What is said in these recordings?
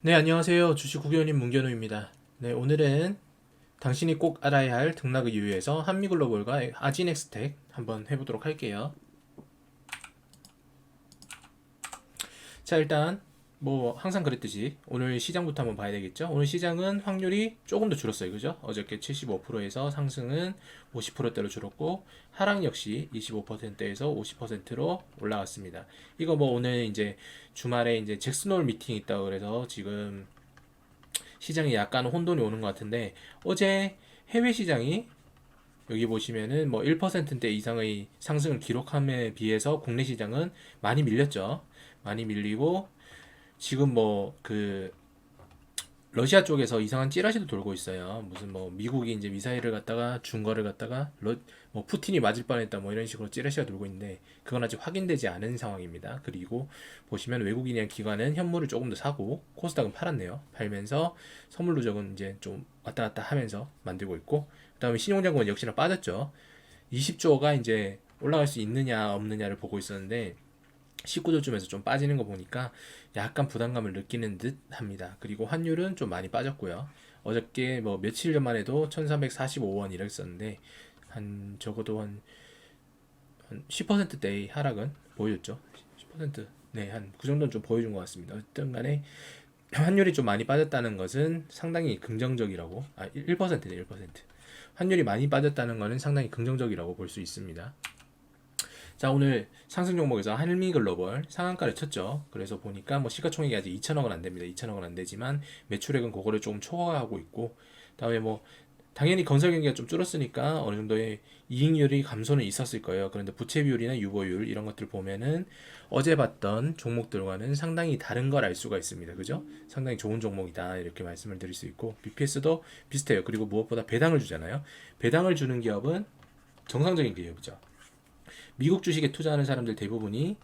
네, 안녕하세요. 주식 구교님 문견우입니다. 네, 오늘은 당신이 꼭 알아야 할 등락의 이유에서 한미글로벌과 아지넥스텍 한번 해보도록 할게요. 자, 일단 뭐 항상 그랬듯이 오늘 시장부터 한번 봐야 되겠죠. 오늘 시장은 확률이 조금 더 줄었어요. 그죠? 어저께 75%에서 상승은 50%대로 줄었고 하락 역시 25%에서 50%로 올라갔습니다. 이거 뭐 오늘 이제 주말에 이제 잭슨홀 미팅이 있다고 그래서 지금 시장이 약간 혼돈이 오는 것 같은데 어제 해외 시장이 여기 보시면은 뭐 1%대 이상의 상승을 기록함에 비해서 국내 시장은 많이 밀렸죠. 많이 밀리고 지금 뭐 그 러시아 쪽에서 이상한 찌라시도 돌고 있어요. 무슨 뭐 미국이 이제 미사일을 갖다가 준 거를 갖다가 러, 뭐 푸틴이 맞을 뻔했다 뭐 이런 식으로 찌라시가 돌고 있는데 그건 아직 확인되지 않은 상황입니다. 그리고 보시면 외국인이나 기관은 현물을 조금 더 사고 코스닥은 팔았네요. 팔면서 선물 누적은 이제 좀 왔다 갔다 하면서 만들고 있고 그다음에 신용자금은 역시나 빠졌죠. 20조가 이제 올라갈 수 있느냐 없느냐를 보고 있었는데 19조쯤에서 좀 빠지는 거 보니까 약간 부담감을 느끼는 듯 합니다. 그리고 환율은 좀 많이 빠졌고요. 어저께 뭐 며칠 전만 해도 1345원 이랬었는데 한 적어도 한, 한 10%대의 하락은 보여줬죠. 10% 네, 한 그 정도는 좀 보여준 것 같습니다. 어쨌든 간에 환율이 좀 많이 빠졌다는 것은 상당히 긍정적이라고 아 1%네 1% 환율이 많이 빠졌다는 것은 상당히 긍정적이라고 볼 수 있습니다. 자 오늘 상승 종목에서 한미글로벌 상한가를 쳤죠. 그래서 보니까 뭐 시가총액이 아직 2천억 원안 됩니다. 2천억 원안 되지만 매출액은 그거를 조금 초과하고 있고 그다음에 뭐 당연히 건설 경기가 좀 줄었으니까 어느 정도의 이익률이 감소는 있었을 거예요. 그런데 부채 비율이나 유보율 이런 것들 보면은 어제 봤던 종목들과는 상당히 다른 걸 알 수가 있습니다. 그죠? 상당히 좋은 종목이다 이렇게 말씀을 드릴 수 있고 BPS도 비슷해요. 그리고 무엇보다 배당을 주잖아요. 배당을 주는 기업은 정상적인 기업이죠. 미국 주식에 투자하는 사람들 대부분이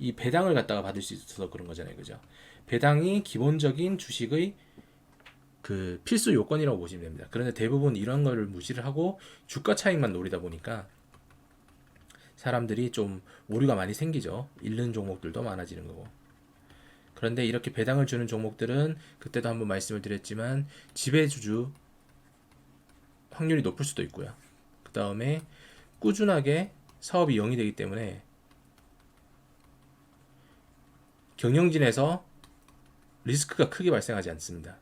이 배당을 갖다가 받을 수 있어서 그런 거잖아요. 그죠? 배당이 기본적인 주식의 그 필수 요건이라고 보시면 됩니다. 그런데 대부분 이런 거를 무시를 하고 주가 차익만 노리다 보니까 사람들이 좀 오류가 많이 생기죠. 잃는 종목들도 많아지는 거고. 그런데 이렇게 배당을 주는 종목들은 그때도 한번 말씀을 드렸지만 지배주주 확률이 높을 수도 있고요. 그 다음에 꾸준하게 사업이 영이 되기 때문에 경영진에서 리스크가 크게 발생하지 않습니다.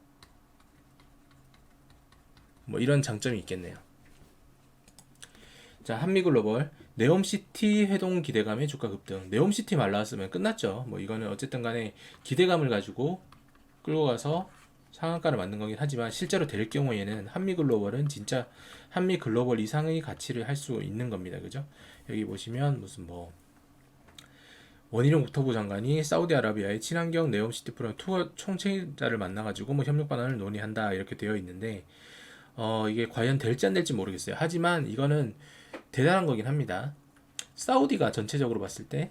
뭐 이런 장점이 있겠네요. 자, 한미글로벌 네옴시티 회동 기대감의 주가 급등. 네옴시티만 나왔으면 끝났죠. 뭐 이거는 어쨌든 간에 기대감을 가지고 끌고 가서 상한가를 만든 거긴 하지만 실제로 될 경우에는 한미 글로벌은 진짜 한미 글로벌 이상의 가치를 할 수 있는 겁니다. 그죠? 여기 보시면 무슨 뭐 원희룡 국토부 장관이 사우디아라비아의 친환경 네옴시티 프로그램 투어 총책자를 만나가지고 뭐 협력 방안을 논의한다 이렇게 되어 있는데 어 이게 과연 될지 안 될지 모르겠어요. 하지만 이거는 대단한 거긴 합니다. 사우디가 전체적으로 봤을 때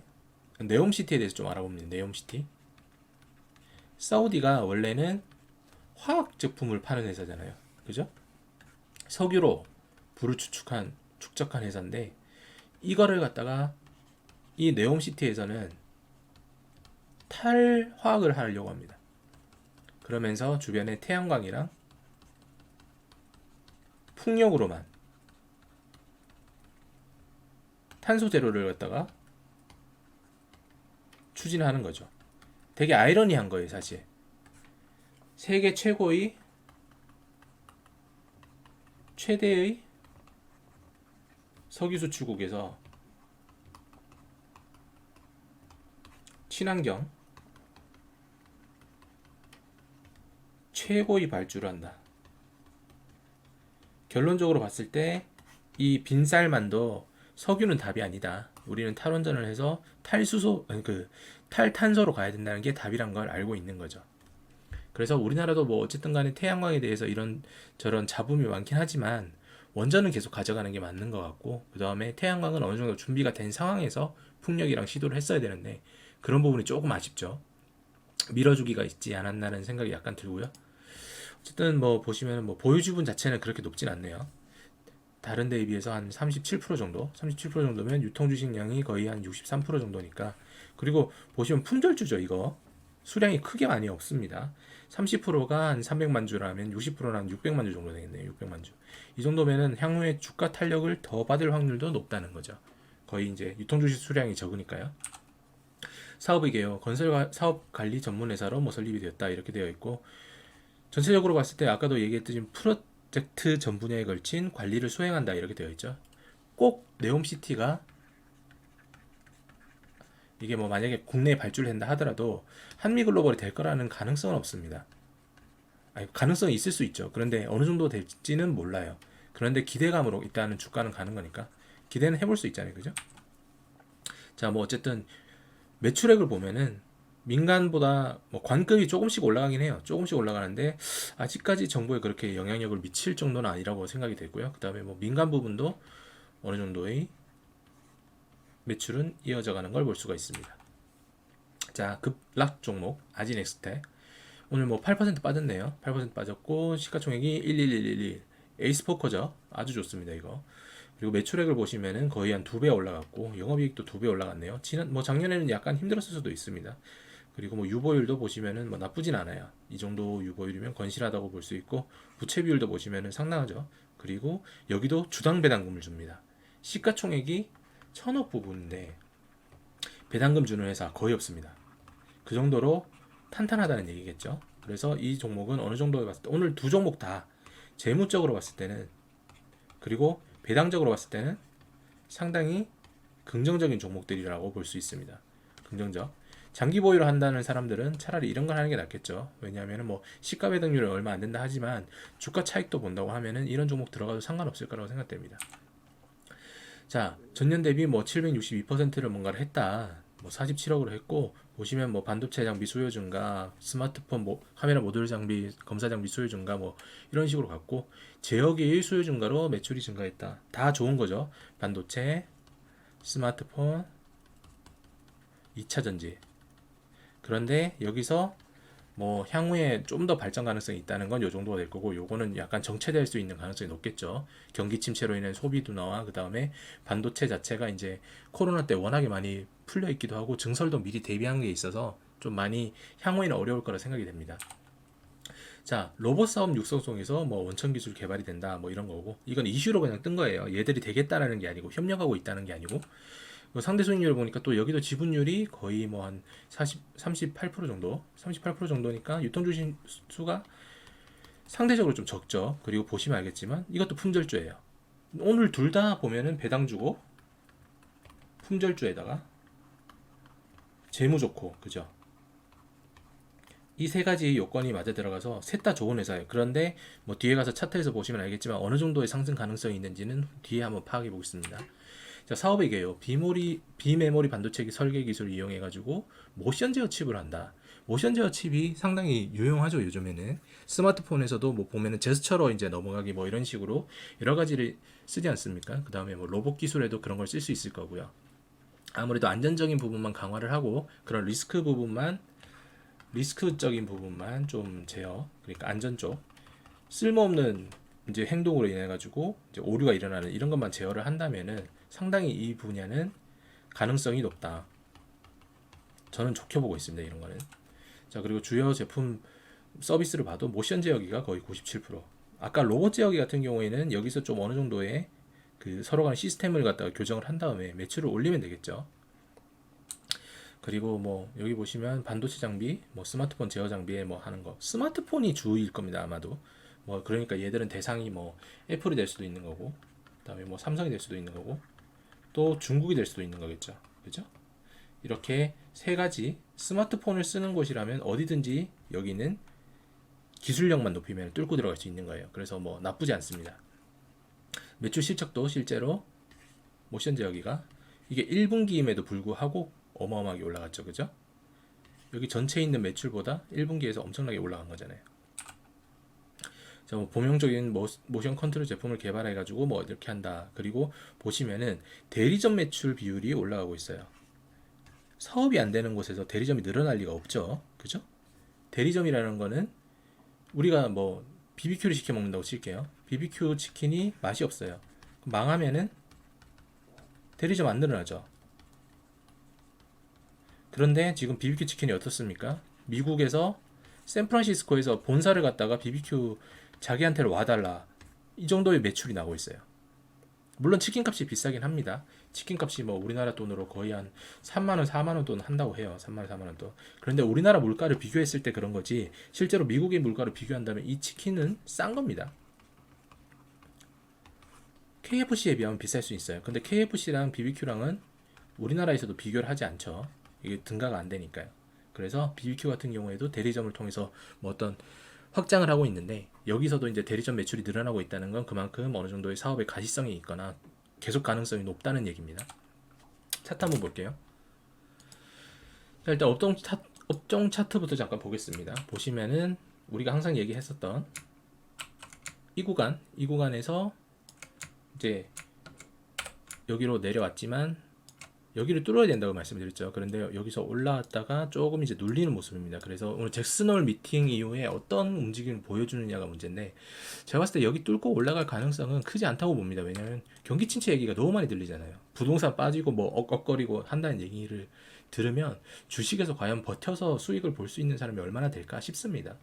네옴시티에 대해서 좀 알아봅니다. 네옴시티. 사우디가 원래는 화학 제품을 파는 회사잖아요. 그죠? 석유로 불을 추축한 축적한 회사인데 이거를 갖다가 이 네옴시티에서는 탈화학을 하려고 합니다. 그러면서 주변에 태양광이랑 풍력으로만 탄소 제로를 갖다가 추진하는 거죠. 되게 아이러니한 거예요, 사실. 세계 최고의 최대의 석유 수출국에서 친환경 최고의 발주를 한다. 결론적으로 봤을 때 이 빈쌀만도 석유는 답이 아니다. 우리는 탈원전을 해서 탈수소 그 탈탄소로 가야 된다는 게 답이란 걸 알고 있는 거죠. 그래서 우리나라도 뭐 어쨌든 간에 태양광에 대해서 이런 저런 잡음이 많긴 하지만 원전은 계속 가져가는 게 맞는 것 같고 그 다음에 태양광은 어느 정도 준비가 된 상황에서 풍력이랑 시도를 했어야 되는데 그런 부분이 조금 아쉽죠. 밀어주기가 있지 않았나는 생각이 약간 들고요. 어쨌든 뭐 보시면 뭐 보유 주분 자체는 그렇게 높진 않네요. 다른 데에 비해서 한 37% 정도, 37% 정도면 유통 주식량이 거의 한 63% 정도니까 그리고 보시면 품절주죠 이거 수량이 크게 많이 없습니다. 30%가 한 300만 주라면 60%는 한 600만 주 정도 되겠네요. 600만 주. 이 정도면은 향후에 주가 탄력을 더 받을 확률도 높다는 거죠. 거의 이제 유통 주식 수량이 적으니까요. 사업이게요. 건설 가- 사업 관리 전문 회사로 뭐 설립이 되었다 이렇게 되어 있고 전체적으로 봤을 때 아까도 얘기했듯이 프로젝트 전 분야에 걸친 관리를 수행한다 이렇게 되어 있죠. 꼭 네옴시티가 이게 뭐 만약에 국내에 발주를 한다 하더라도 한미 글로벌이 될 거라는 가능성은 없습니다. 아니, 가능성이 있을 수 있죠. 그런데 어느 정도 될지는 몰라요. 그런데 기대감으로 일단은 주가는 가는 거니까 기대는 해볼 수 있잖아요, 그죠? 자, 뭐 어쨌든 매출액을 보면은 민간보다 뭐 관급이 조금씩 올라가긴 해요. 조금씩 올라가는데 아직까지 정부에 그렇게 영향력을 미칠 정도는 아니라고 생각이 되고요. 그다음에 뭐 민간 부분도 어느 정도의 매출은 이어져 가는 걸 볼 수가 있습니다. 자, 급락 종목 아진엑스텍 오늘 뭐 8% 빠졌네요. 8% 빠졌고 시가총액이 11111 에이스포커죠. 아주 좋습니다, 이거. 그리고 매출액을 보시면은 거의 한 두 배 올라갔고 영업이익도 두 배 올라갔네요. 지난 뭐 작년에는 약간 힘들었을 수도 있습니다. 그리고 뭐 유보율도 보시면은 뭐 나쁘진 않아요. 이 정도 유보율이면 건실하다고 볼 수 있고 부채 비율도 보시면은 상당하죠. 그리고 여기도 주당 배당금을 줍니다. 시가총액이 천억 부분인데 배당금 주는 회사 거의 없습니다. 그 정도로 탄탄하다는 얘기겠죠. 그래서 이 종목은 어느 정도에 봤을 때 오늘 두 종목 다 재무적으로 봤을 때는 그리고 배당적으로 봤을 때는 상당히 긍정적인 종목들이라고 볼 수 있습니다. 긍정적. 장기 보유를 한다는 사람들은 차라리 이런 걸 하는 게 낫겠죠. 왜냐하면 뭐 시가 배당률은 얼마 안 된다 하지만 주가 차익도 본다고 하면은 이런 종목 들어가도 상관없을 거라고 생각됩니다. 자, 전년 대비 뭐 762%를 뭔가를 했다. 뭐 47억으로 했고 보시면 뭐 반도체 장비 수요 증가, 스마트폰 뭐 카메라 모듈 장비, 검사 장비 수요 증가 뭐 이런 식으로 갔고 제어기의 수요 증가로 매출이 증가했다. 다 좋은 거죠. 반도체, 스마트폰, 2차 전지. 그런데 여기서 뭐 향후에 좀 더 발전 가능성이 있다는 건 요 정도가 될 거고 요거는 약간 정체될 수 있는 가능성이 높겠죠. 경기 침체로 인한 소비 둔화와 그다음에 반도체 자체가 이제 코로나 때 워낙에 많이 풀려 있기도 하고 증설도 미리 대비한 게 있어서 좀 많이 향후에는 어려울 거라 생각이 됩니다. 자, 로봇 사업 육성송에서 뭐 원천 기술 개발이 된다 뭐 이런 거고 이건 이슈로 그냥 뜬 거예요. 얘들이 되겠다라는 게 아니고 협력하고 있다는 게 아니고 뭐 상대 수익률을 보니까 또 여기도 지분율이 거의 뭐 한 40, 38% 정도, 38% 정도니까 유통 주식 수가 상대적으로 좀 적죠. 그리고 보시면 알겠지만 이것도 품절주예요. 오늘 둘 다 보면은 배당 주고 품절주에다가 재무 좋고 그죠? 이 세 가지 요건이 맞아 들어가서 셋 다 좋은 회사예요. 그런데 뭐 뒤에 가서 차트에서 보시면 알겠지만 어느 정도의 상승 가능성이 있는지는 뒤에 한번 파악해 보겠습니다. 자, 사업에게요. 비모리 비메모리 반도체 설계 기술을 이용해 가지고 모션 제어 칩을 한다. 모션 제어 칩이 상당히 유용하죠, 요즘에는. 스마트폰에서도 뭐 보면은 제스처로 이제 넘어가기 뭐 이런 식으로 여러 가지를 쓰지 않습니까? 그다음에 뭐 로봇 기술에도 그런 걸 쓸 수 있을 거고요. 아무래도 안전적인 부분만 강화를 하고 그런 리스크 부분만 리스크적인 부분만 좀 제어 그러니까 안전 쪽 쓸모없는 이제 행동으로 인해 가지고 오류가 일어나는 이런 것만 제어를 한다면은 상당히 이 분야는 가능성이 높다. 저는 좋게 보고 있습니다. 이런 거는. 자 그리고 주요 제품 서비스를 봐도 모션 제어기가 거의 97%. 아까 로봇 제어기 같은 경우에는 여기서 좀 어느 정도의 그 서로 간 시스템을 갖다가 교정을 한 다음에 매출을 올리면 되겠죠. 그리고 뭐 여기 보시면 반도체 장비, 뭐 스마트폰 제어 장비에 뭐 하는 거, 스마트폰이 주일 겁니다 아마도. 뭐 그러니까 얘들은 대상이 뭐 애플이 될 수도 있는 거고, 그다음에 뭐 삼성이 될 수도 있는 거고, 또 중국이 될 수도 있는 거겠죠, 그죠? 이렇게 세 가지 스마트폰을 쓰는 곳이라면 어디든지 여기는 기술력만 높이면 뚫고 들어갈 수 있는 거예요. 그래서 뭐 나쁘지 않습니다. 매출 실적도 실제로 모션 제어기가 이게 1분기임에도 불구하고 어마어마하게 올라갔죠. 그죠? 여기 전체에 있는 매출보다 1분기에서 엄청나게 올라간 거잖아요. 자, 뭐 범용적인 모- 모션 컨트롤 제품을 개발해 가지고 뭐 이렇게 한다. 그리고 보시면은 대리점 매출 비율이 올라가고 있어요. 사업이 안 되는 곳에서 대리점이 늘어날 리가 없죠. 그죠? 대리점이라는 거는 우리가 뭐 BBQ를 시켜 먹는다고 칠게요. BBQ 치킨이 맛이 없어요. 망하면은 대리점 안 늘어나죠. 그런데 지금 BBQ 치킨이 어떻습니까? 미국에서 샌프란시스코에서 본사를 갖다가 BBQ 자기한테로 와달라 이 정도의 매출이 나오고 있어요. 물론 치킨 값이 비싸긴 합니다. 치킨 값이 뭐 우리나라 돈으로 거의 한 3만 원, 4만 원 돈 한다고 해요. 3만 원, 4만 원 돈. 그런데 우리나라 물가를 비교했을 때 그런 거지. 실제로 미국의 물가를 비교한다면 이 치킨은 싼 겁니다. KFC에 비하면 비쌀 수 있어요. 근데 KFC랑 BBQ랑은 우리나라에서도 비교를 하지 않죠. 이게 등가가 안 되니까요. 그래서 BBQ 같은 경우에도 대리점을 통해서 뭐 어떤 확장을 하고 있는데 여기서도 이제 대리점 매출이 늘어나고 있다는 건 그만큼 어느 정도의 사업의 가시성이 있거나 계속 가능성이 높다는 얘기입니다. 차트 한번 볼게요. 자, 일단 업종, 차, 업종 차트부터 잠깐 보겠습니다. 보시면은 우리가 항상 얘기했었던 이 구간, 이 구간에서 이제 여기로 내려왔지만 여기를 뚫어야 된다고 말씀드렸죠. 그런데 여기서 올라왔다가 조금 이제 눌리는 모습입니다. 그래서 오늘 잭슨홀 미팅 이후에 어떤 움직임을 보여주느냐가 문제인데 제가 봤을 때 여기 뚫고 올라갈 가능성은 크지 않다고 봅니다. 왜냐하면 경기 침체 얘기가 너무 많이 들리잖아요. 부동산 빠지고 뭐 억억거리고 한다는 얘기를 들으면 주식에서 과연 버텨서 수익을 볼 수 있는 사람이 얼마나 될까 싶습니다.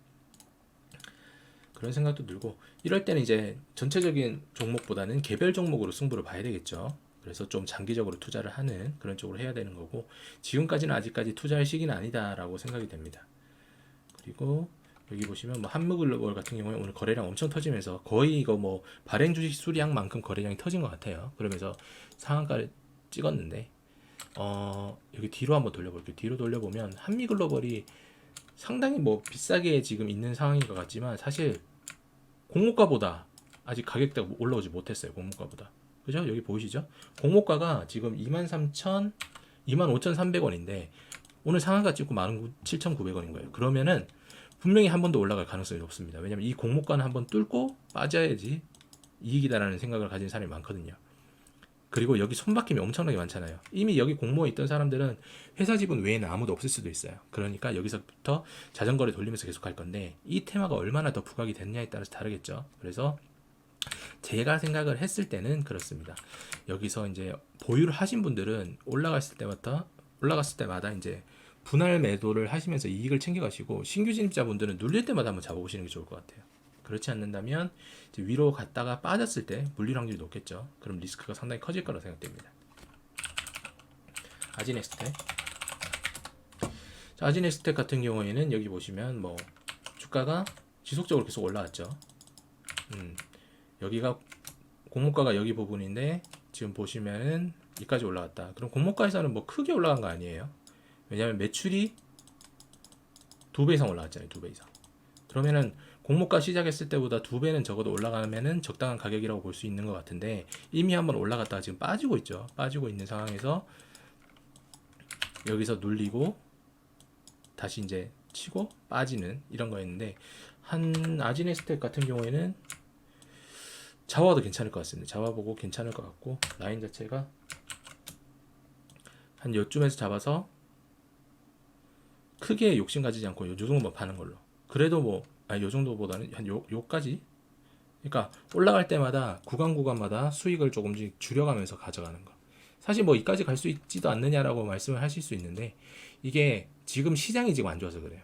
그런 생각도 들고 이럴 때는 이제 전체적인 종목보다는 개별 종목으로 승부를 봐야 되겠죠. 그래서 좀 장기적으로 투자를 하는 그런 쪽으로 해야 되는 거고 지금까지는 아직까지 투자할 시기는 아니다라고 생각이 됩니다. 그리고 여기 보시면 뭐 한무글로벌 같은 경우에 오늘 거래량 엄청 터지면서 거의 이거 뭐 발행 주식 수량만큼 거래량이 터진 것 같아요. 그러면서 상한가를 찍었는데 어 여기 뒤로 한번 돌려볼게요. 뒤로 돌려보면 한미글로벌이 상당히 뭐 비싸게 지금 있는 상황인 것 같지만 사실 공모가보다 아직 가격대가 올라오지 못했어요. 공모가보다. 그죠? 여기 보이시죠? 공모가가 지금 23,000, 25,300원인데 오늘 상한가 찍고 17,900원인 거예요. 그러면은 분명히 한 번 더 올라갈 가능성이 높습니다. 왜냐면 이 공모가는 한 번 뚫고 빠져야지 이익이다라는 생각을 가진 사람이 많거든요. 그리고 여기 손바뀜이 엄청나게 많잖아요. 이미 여기 공모에 있던 사람들은 회사 지분 외에는 아무도 없을 수도 있어요. 그러니까 여기서부터 자전거를 돌리면서 계속 갈 건데 이 테마가 얼마나 더 부각이 됐냐에 따라서 다르겠죠. 그래서 제가 생각을 했을 때는 그렇습니다. 여기서 이제 보유를 하신 분들은 올라갔을 때마다 올라갔을 때마다 이제 분할 매도를 하시면서 이익을 챙겨가시고 신규 진입자분들은 눌릴 때마다 한번 잡아보시는 게 좋을 것 같아요. 그렇지 않는다면 위로 갔다가 빠졌을 때 물릴 확률이 높겠죠. 그럼 리스크가 상당히 커질 거라 생각됩니다. 아지네스텍. 자, 아지네스텍 같은 경우에는 여기 보시면 뭐 주가가 지속적으로 계속 올라왔죠. 음, 여기가 공모가가 여기 부분인데 지금 보시면은 여기까지 올라왔다. 그럼 공모가에서는 뭐 크게 올라간 거 아니에요? 왜냐하면 매출이 두 배 이상 올라왔잖아요. 두 배 이상. 그러면은 공모가 시작했을 때보다 두 배는 적어도 올라가면은 적당한 가격이라고 볼 수 있는 것 같은데 이미 한번 올라갔다가 지금 빠지고 있죠. 빠지고 있는 상황에서 여기서 눌리고 다시 이제 치고 빠지는 이런 거였는데 한 아지네스텍 같은 경우에는 자와도 괜찮을 것 같습니다. 자와 보고 괜찮을 것 같고 라인 자체가 한 요쯤에서 잡아서 크게 욕심 가지지 않고 요 정도만 파는 걸로. 그래도 뭐 아니 요 정도보다는 한 요 요까지. 그러니까 올라갈 때마다 구간 구간마다 수익을 조금씩 줄여가면서 가져가는 거. 사실 뭐 이까지 갈 수 있지도 않느냐라고 말씀을 하실 수 있는데 이게 지금 시장이 지금 안 좋아서 그래요.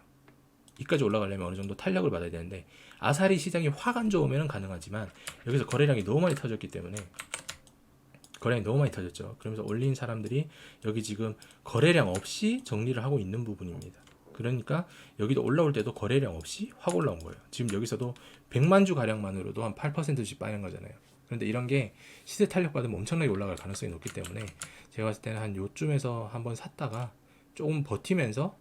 이까지 올라가려면 어느 정도 탄력을 받아야 되는데 아사리 시장이 확 안 좋으면 가능하지만 여기서 거래량이 너무 많이 터졌기 때문에 거래량이 너무 많이 터졌죠. 그러면서 올린 사람들이 여기 지금 거래량 없이 정리를 하고 있는 부분입니다. 그러니까 여기도 올라올 때도 거래량 없이 확 올라온 거예요. 지금 여기서도 100만 주 가량만으로도 한 8%씩 빠는 거잖아요. 그런데 이런 게 시세 탄력 받으면 엄청나게 올라갈 가능성이 높기 때문에 제가 봤을 때는 한 요쯤에서 한번 샀다가 조금 버티면서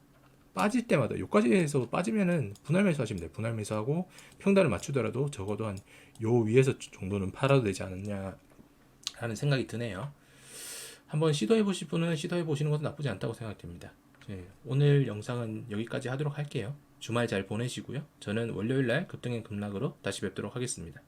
빠질 때마다 요까지 해서 빠지면은 분할 매수 하시면 돼요. 분할 매수하고 평단을 맞추더라도 적어도 한 요 위에서 정도는 팔아도 되지 않느냐 하는 생각이 드네요. 한번 시도해 보실 분은 시도해 보시는 것도 나쁘지 않다고 생각됩니다. 네, 오늘 영상은 여기까지 하도록 할게요. 주말 잘 보내시고요. 저는 월요일 날 급등의 급락으로 다시 뵙도록 하겠습니다.